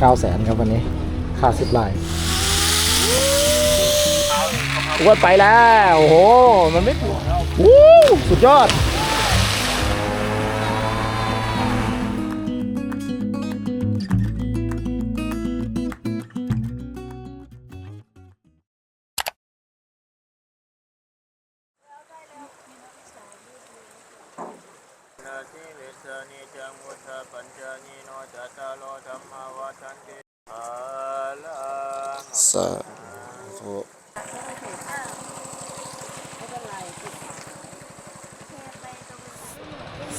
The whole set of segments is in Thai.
เก้าแสนครับวันนี้ค่าสิบลายอ้วนไปแล้ว โอ้โห มันไม่วู้สุดยอด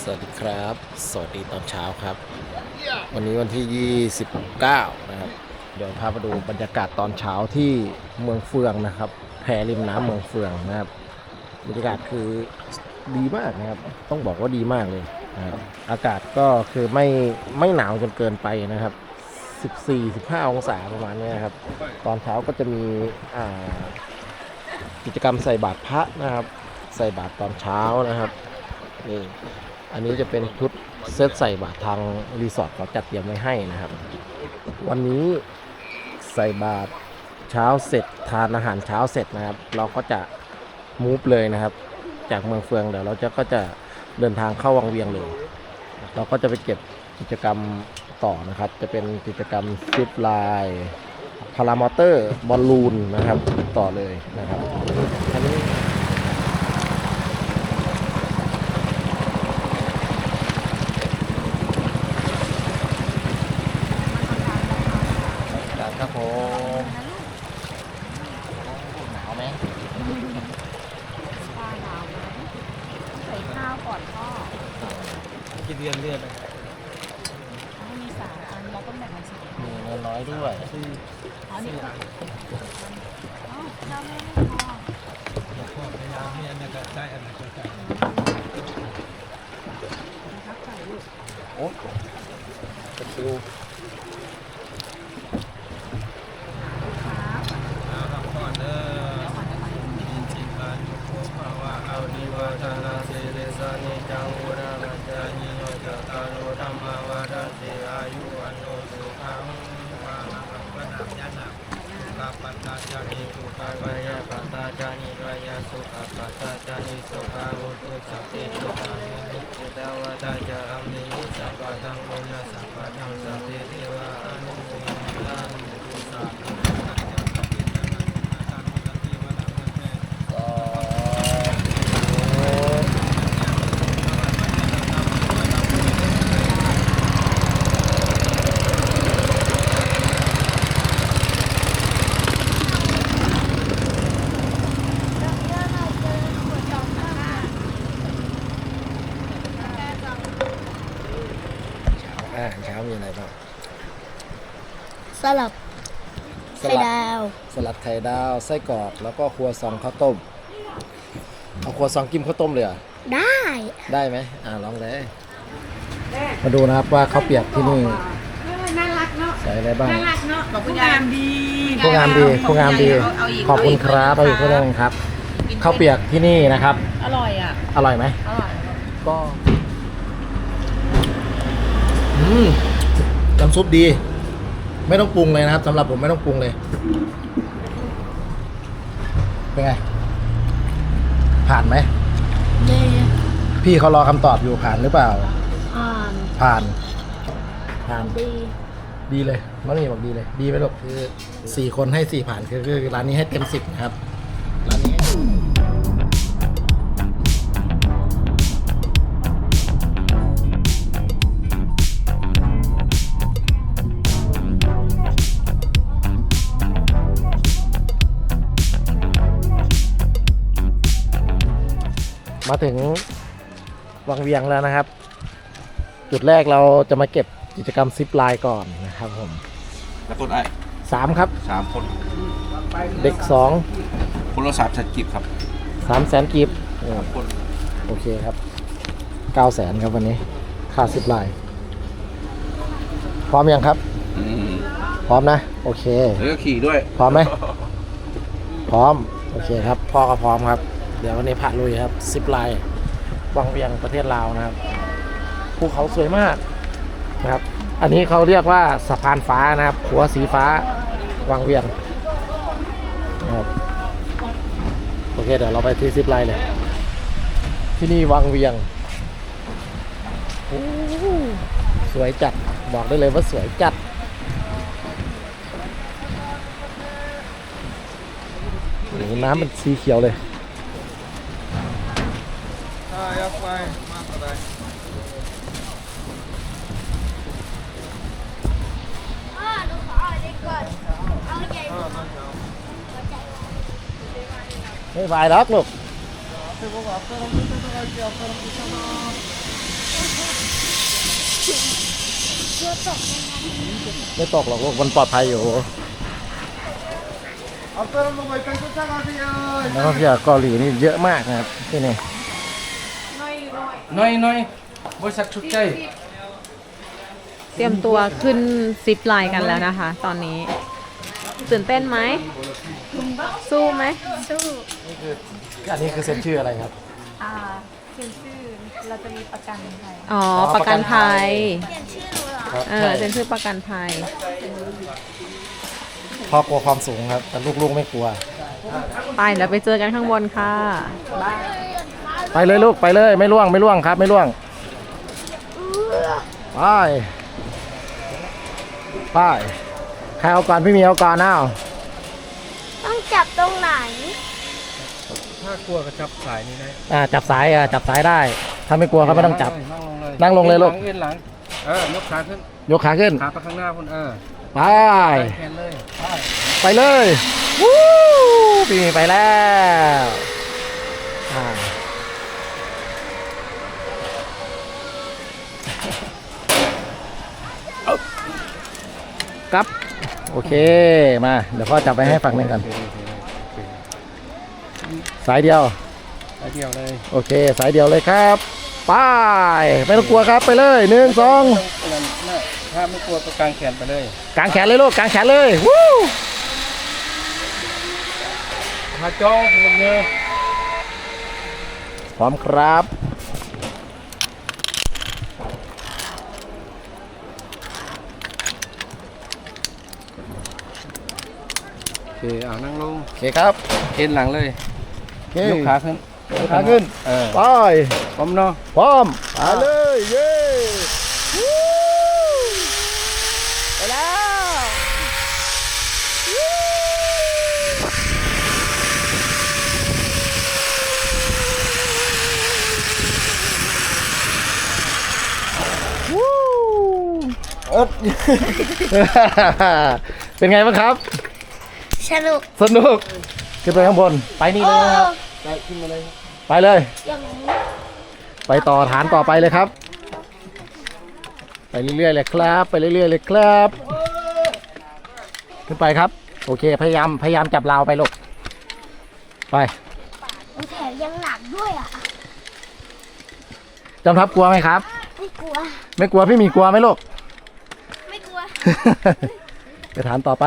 สวัสดีครับ สวัสดีตอนเช้าครับ วันนี้วันที่ 29 นะครับ เดี๋ยวพาไปดูบรรยากาศตอนเช้าที่เมืองเฟืองนะครับ แพริมน้ำเมืองเฟืองนะครับ บรรยากาศคือดีมากนะครับ ต้องบอกว่าดีมากเลยนะครับอากาศก็คือไม่ไม่หนาวจนเกินไปนะครับ 14-15 องศาประมาณนี้ครับ ตอนเช้าก็จะมีกิจกรรมใส่บาตรพระนะครับ ใส่บาตรตอนเช้านะครับนี่ อันนี้จะเป็นชุดเซตใส่บาตรทางรีสอร์ทเขาจัดเตรียมไว้ให้นะครับ วันนี้ใส่บาตรเช้าเสร็จทานอาหารเช้าเสร็จนะครับ เราก็จะมูฟเลยนะครับ จากเมืองเฟืองเดี๋ยวเราจะก็จะเดินทางเข้าวังเวียงเลย เราก็จะไปเก็บกิจกรรมต่อนะครับ จะเป็นกิจกรรมซิปไลน์พารามอเตอร์บอลลูนนะครับ ต่อเลยนะครับอันนี้ ครับผมหนาวไหม ข้าวหนาวไหมใส่ข้าวก่อนพ่อ กิน เรียนเรียนไม่มีสามอันเราต้องแบ่งกันสิมีเงินน้อยด้วยอ๋อนี่ก็อ๋อข้าวไม่ไม่พอนะครับใส่ลูกโอ้ตะคริว ครับ เอานิวาทานาสิริสานิจังวุฒาปัญจานิโนจัตตารโลธรรมวัฏันติอายุวันโนสุขังภาลังปะนังยะนะกัปปัตตาจานิสุขาวายะปัตตาจานิวายะสุขปัตตาจานิสุขาวุตุสัพพิสุขานิจิตาวตาจาอัมมิสัพพะทังมุนาสัพพะทังสัพพิเทวะอนุโมทันตุสัพพะ อาหารเช้ามีอะไรบ้างสลับสลัดสลัดไข่ดาวไส้กรอกแล้วก็ครัวซองข้าวต้มเอาครัวซองกิมข้าวต้มเลยเหรอะได้ ได้ไหมอ่าลองเลยมาดูนะครับว่าข้าวเปียกที่นี่น่ารักเนาะ ใส่อะไรบ้าง น่ารักเนาะบอกผู้งามดีผู้งามดีผู้งามดีเอาอีกขอบคุณครับเอาอีกเพื่อนงครับข้าวเปียกที่นี่นะครับ อร่อยอะ อร่อยไหมอร่อย ก็ อืม น้ำซุปดี ไม่ต้องปรุงเลยนะครับสำหรับผมไม่ต้องปรุงเลย เป็นไง ผ่านไหมดีพี่เขารอคำตอบอยู่ผ่านหรือเปล่าอ่านผ่าน ผ่านดีดีเลยมันนี่บอกดีเลย ดีไหมลูกคือสี่คนให้สี่ผ่านคือคือร้านนี้ให้เต็มสิบนะครับ มาถึงวังเวียงแล้วนะครับ จุดแรกเราจะมาเก็บกิจกรรมซิปไลน์ก่อนนะครับผมแล้วคนไอ้สามครับ สามคนเด็กสองคนละสามชัดกิบครับสามแสนกีบเออคนโอเคครับเก้าแสนครับวันนี้ ค่าซิปไลน์พร้อมยังครับ อืมพร้อมนะ โอเค แล้วก็ขี่ด้วย พร้อมไหม พร้อม โอเคครับ พ่อก็พร้อมครับ เดี๋ยววันนี้ผ่าลุยครับซิปไลน์วังเวียงประเทศลาวนะครับภูเขาสวยมากนะครับ อันนี้เขาเรียกว่าสะพานฟ้านะครับ หัวสีฟ้าวังเวียงนะครับโอเคเดี๋ยวเราไปที่ซิปไลน์เลยที่นี่วังเวียงสวยจัดบอกได้เลยว่าสวยจัดน้ำมันสีเขียวเลย อ่าอยาก ไปมากอะไรอ้อหนูขอเอาเล็กก่นเอาใหเฮ้อไฟรอกลูกร้องเอไม่ตกหรอกลูกมันปลอดภัยอยู่เอาเตอร์ผมไปเป็นกุญแจก่ะไรเอ่ย นักท่อย่าเกาหลีนี่เยอะมากนะครับที่นี่ น้อยน้อยบริษัทชุดใจเตรียมตัวขึ้นซิปไลน์กันแล้วนะคะ ตอนนี้ ตื่นเต้นไหม สู้ไหม สู้อันนี้คือเซ็นชื่ออะไรครับ อ่าเขียนชื่อเราจะมีประกันภัยอ๋อ ประกันภัยเขียนชื่อหนูเหรอครับเออเซ็นชื่อประกันภัยพ่อกลัวความสูงครับ แต่ลูกๆไม่กลัว ไปแล้วไปเจอกันข้างบนค่ะ ไปเลยลูกไปเลยไม่ล่วงไม่ล่วงครับ ไม่ล่วงไปไปใครเอาก่อนพี่เหมียวก่อนเอาต้องจับตรงไหน ถ้ากลัวก็จับสายนี้ได้อ่าจับสายอ่าจับสายได้ ถ้าไม่กลัวก็ไม่ต้องจับ นั่งลงเลยนั่งลงเลยลูกเอ็นหลังเออยกขาขึ้นยกขาขึ้นขาไปข้างหน้าคุณเออไปแขนเลยไปเลยวู้พี่หมีไปแล้วอ่า ครับ โอเค มา เดี๋ยวพ่อจับไปให้ฝั่งหนึ่งกัน สายเดียวไปเดียวเลยโอเค สายเดียวเลยครับ ไป ไม่ต้องกลัวครับ ไปเลยหนึ่งสองนั่นน่ะถ้าไม่กลัวก็กางแขนไปเลยกางแขนเลยลูก กางแขนเลย วู้ มาจ้องลงเนื้อพร้อมครับ เคเอานั่งลงโอเคครับเอ็นหลังเลยโอเคยกขาขึ้นยกขาขึ้นเออไปพร้อมเนาะพร้อมไปเลยเย้วู้ไปแล้ววู้เอิ๊ด เป็นไงบ้างครับ สนุกสนุกขึ้นไปข้างบน ไปนี่เลยนะครับไปขึ้นมาเลยไปเลย อย่างนี้ไปต่อฐานต่อไปเลยครับ ไปเรื่อยๆเลยครับ ไปเรื่อยๆเลยครับ ขึ้นไปครับ โอเค พยายามพยายามจับราวไปลูกไปแถมยังหนักด้วยอะจำทับกลัวไหมครับ ไม่กลัว ไม่กลัวพี่หมีกลัวไหมลูก ไม่กลัว ไปฐานต่อไป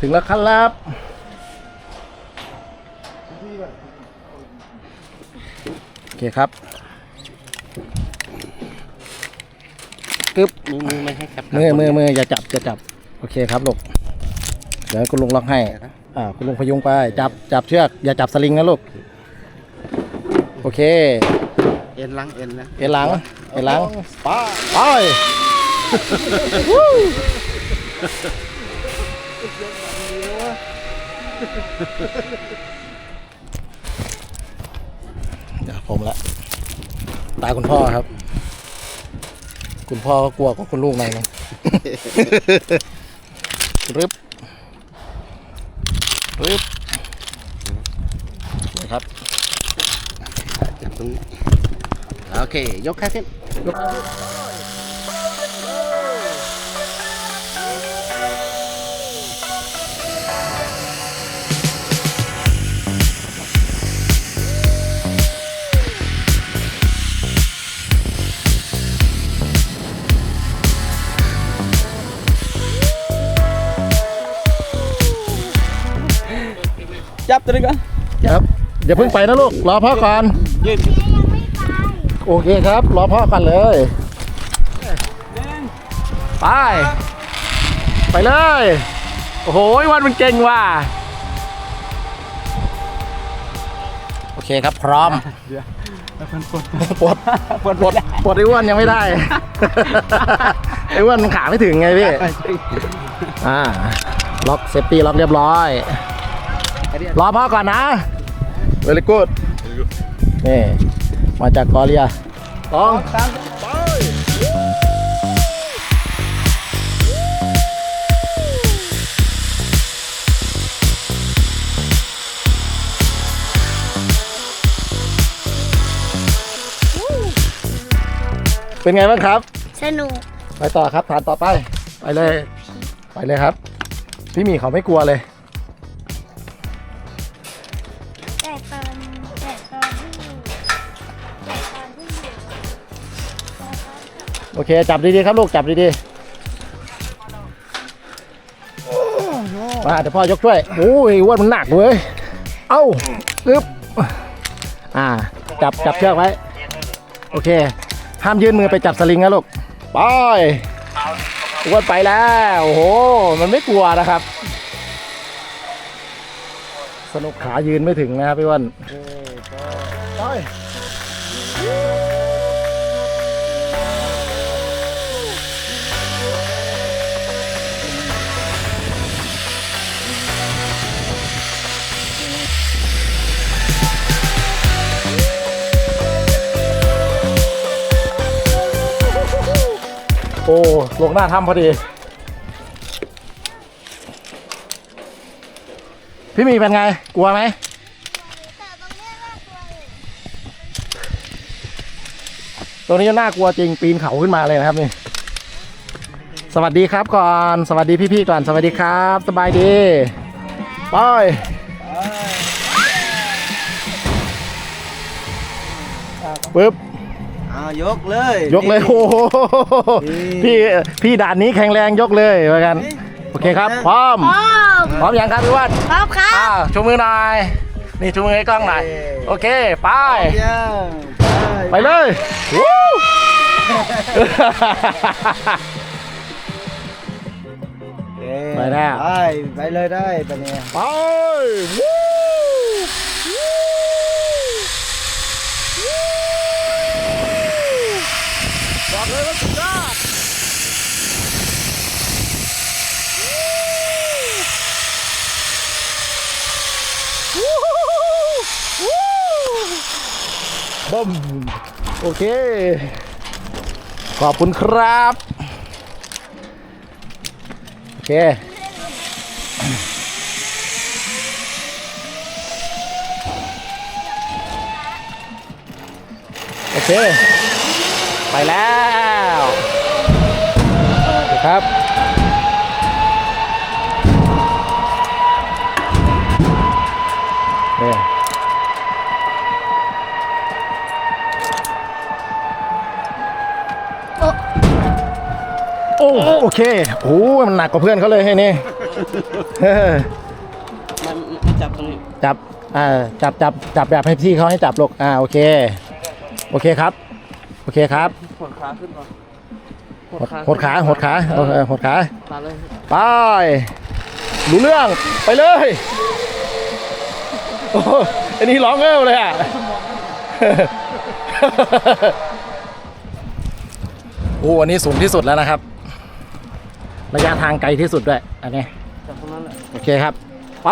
ถึงแล้วครับโอเคครับกึบมือมือไม่ให้แคปมือมือมืออย่าจับอย่าจับ โอเคครับลูกเดี๋ยวคุณลุงล็อกให้อ่าคุณลุงพยุงไป จับจับเชือกอย่าจับสลิงนะลูกโอเค เอ็นหลังเอ็นนะเอ็นหลังเอ็นหลังป้าไป เดี๋ยวผมละ ตาคุณพ่อครับ คุณพ่อก็กลัวกว่าคุณลูกหน่อยนึง รึบรึบนะครับ จับตรงนี้ โอเค ยกขาขึ้นยก จับตัวนี้ก่อนครับอย่าเพิ่งไปนะลูกรอพ่อก่อนยืนโอเคครับรอพ่อก่อนเลยไป ไปเลย โอ้โหวันมันเก่งว่ะโอเคครับพร้อมแล้วมันกดปลดปลดปลดปลดไอ้อ้วนยังไม่ได้ไอ้อ้วนมันขาไม่ถึงไงพี่อ่าล็อกเซฟตี้ล็อกเรียบร้อย รอพ่อก่อนนะ very good นี่มาจากกอเรียสองเป็นไงบ้างครับ สนุก ไปต่อครับฐานต่อไป ไปเลย ไปเลยครับ พี่หมีเขาไม่กลัวเลย โอเค จับดีๆครับลูกจับดีๆมาเดี๋ยวพ่อยกช่วยโอ้ยอ้วนมันหนักเว้ยเอ้าอึ๊บอ่า จับจับเชือกไว้ โอเค ห้ามยื่นมือไปจับสลิงนะลูกไปอ้วนไปแล้วโอ้โห มันไม่กลัวนะครับ สนุกขายืนไม่ถึงนะครับพี่อ้วันไป โอ้ลงหน้าถ้ำพอดี พี่มีเป็นไง กลัวไหมตัวนี้น่ากลัวจริงปีนเขาขึ้นมาเลยนะครับนี่ สวัสดีครับก่อน สวัสดีพี่ๆก่อน สวัสดีครับ สบายดีไปปึ๊บ อายกเลย ยกเลยโอ้โหพี่พี่ด่านนี้แข็งแรงยกเลยเหมือนกัน โอเคครับ พร้อม พร้อมพร้อมยังครับพี่อ้วันพร้อมครับอ้าวชูมือหน่อย นี่ชูมือให้กล้องหน่อย โอเค ไปเยี่ยมไปเลยวู้ไปแล้วไปไปเลยได้ปะเนี่ยไปวู้บอกเลยว่าสุดยอดวู้วู้ บึ้มโอเค ขอบคุณครับ โอเค โอเค ไปแล้วครับ โอ้โอเคโอ้มันหนักกว่าเพื่อนเขาเลยให้นี่เออมันจับตรงนี้จับอ่าจับจับจับแบบให้พี่เขาให้จับลูกอ่าโอเค โอเคครับ โอเคครับหดขาขึ้นก่อนหดหดขาหดขาเออหดขามาเลยไปรู้เรื่องไปเลยโอ้โหอันนี้ร้องเอ้วเลยอะโอ้อันนี้สูงที่สุดแล้วนะครับ ระยะทางไกลที่สุดด้วย อันนี้จับตรงนั้นแหละ โอเคครับ ไป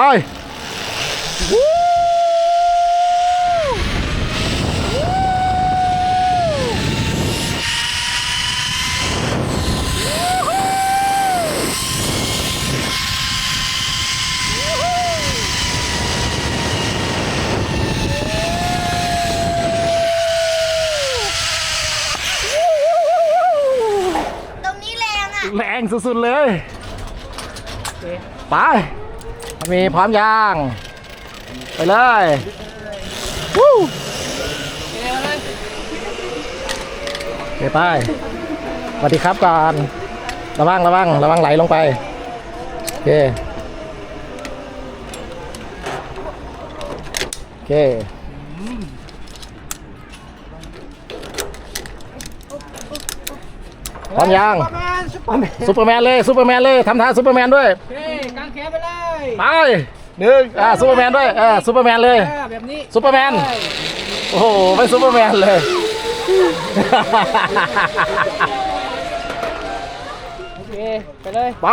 แรงสุดๆเลยไปมีพร้อมยังไปเลยวู้โอเคไปสวัสดีครับก่อนระวังระวังระวังไหลลงไปโอเคโอเคพร้อมยัง ซุปเปอร์แมนเลยซุปเปอร์แมนเลยทำท่าซุปเปอร์แมนด้วยเฮ้ยกางแขนไปเลยไปหนึ่งอ่าซุปเปอร์แมนด้วยอ่าซุปเปอร์แมนเลยอ่าแบบนี้ซุปเปอร์แมนโอ้โหไม่ซุปเปอร์แมนเลย โอเค ไปเลย ไป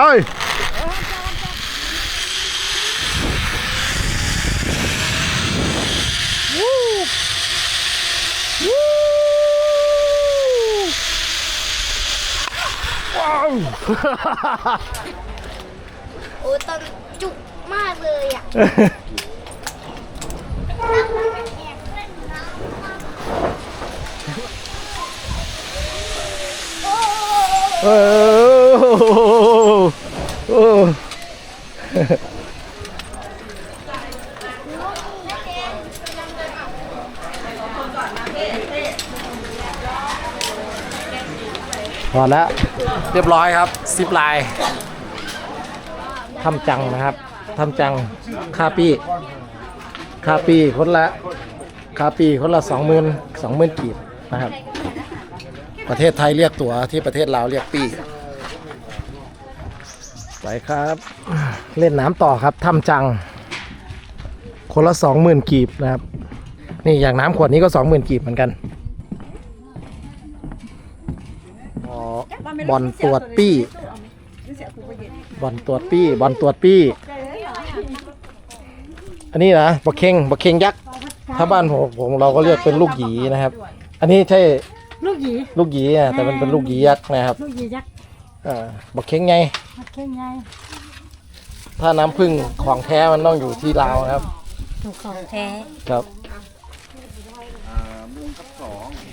ว้าว โอ้ตอนจุกมากเลยอะเออโอ้พอแล้ว เรียบร้อยครับซิปไลน์ทำจังนะครับทำจังคาปีคาปีคนละคาปีคนละสองหมื่นสองหมื่นกีบนะครับ ประเทศไทยเรียกตั๋วที่ประเทศลาวเรียกปี้ไปครับ เล่นน้ำต่อครับทำจัง คนละสองหมื่นกีบนะครับ นี่อย่างน้ำขวดนี้ก็สองหมื่นกีบเหมือนกันอ๋อ บอลตรวจปี้บอลตรวจปี้บอลตรวจปี้ อันนี้นะบักเคงบักเคงยักษ์ถ้าบ้านผมผมเราก็เรียกเป็นลูกหยีนะครับ อันนี้ใช่ลูกหยีลูกหยีอะแต่มันเป็นลูกหยียักษ์นะครับลูกหยียักษ์อ่าบักเค้งไงมาเข่งไงถ้าน้ำผึ้งของแท้มันต้องอยู่ที่ลาวครับถูกของแท้ครับ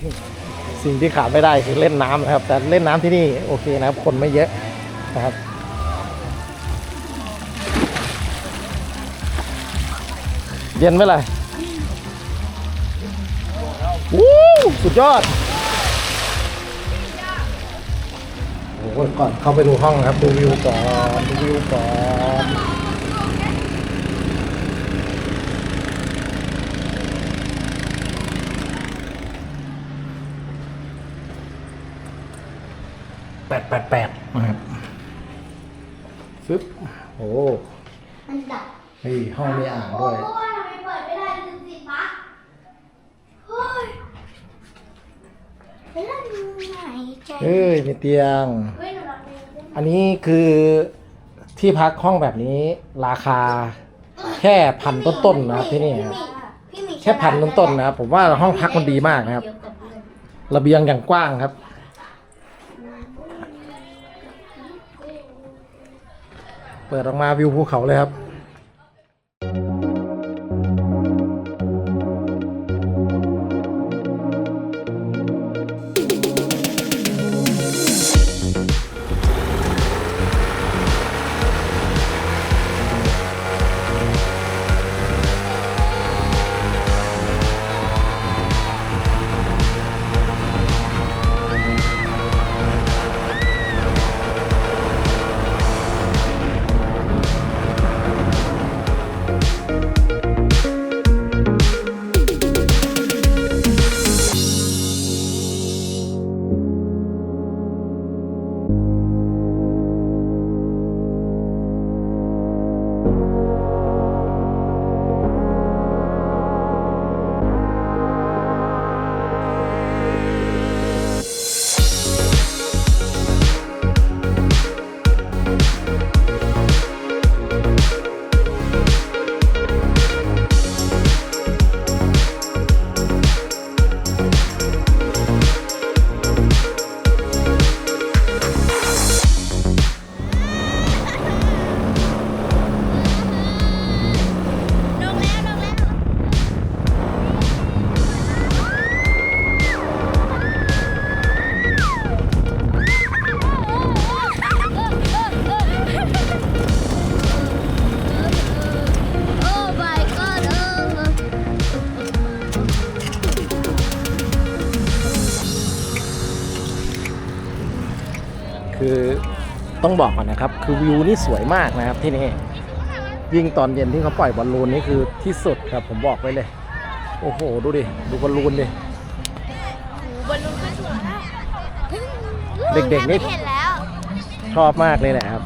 สิ่ง สิ่งที่ขาดไม่ได้คือเล่นน้ำนะครับ แต่เล่นน้ำที่นี่โอเคนะครับ คนไม่เยอะนะครับเย็นไหมล่ะวู้สุดยอดโอ้โหก่อนเข้าไปดูห้องนะครับ ดูวิวก่อน ดูวิวก่อน แปดแปดแปดนะครับฟึบโอ้มันดับเฮ้ยห้องมีอ่างด้วยเพราะว่าทำไมเปิดไม่ได้ลืมสิปะเฮ้ยแล้วไหนใจเฮ้ยมีเตียง เฮ้ยหนูรักเลยอันนี้คือที่พักห้องแบบนี้ราคาแค่พันต้นๆนะครับที่นี่ครับ พี่หมีแค่พันต้นๆนะครับผมว่าห้องพักมันดีมากนะครับเดี๋ยวกับเพื่อนระเบียงอย่างกว้างครับ เปิดออกมาวิวภูเขาเลยครับ ต้องบอกก่อนนะครับ คือวิวนี่สวยมากนะครับที่นี่ยิ่งตอนเย็นที่เขาปล่อยบอลลูนนี่คือที่สุดครับผมบอกไว้เลย โอ้โห ดูดิ ดูบอลลูนดิ บอลลูนก็สวยมากเด็กๆนี่ ชอบมากเลยแหละครับ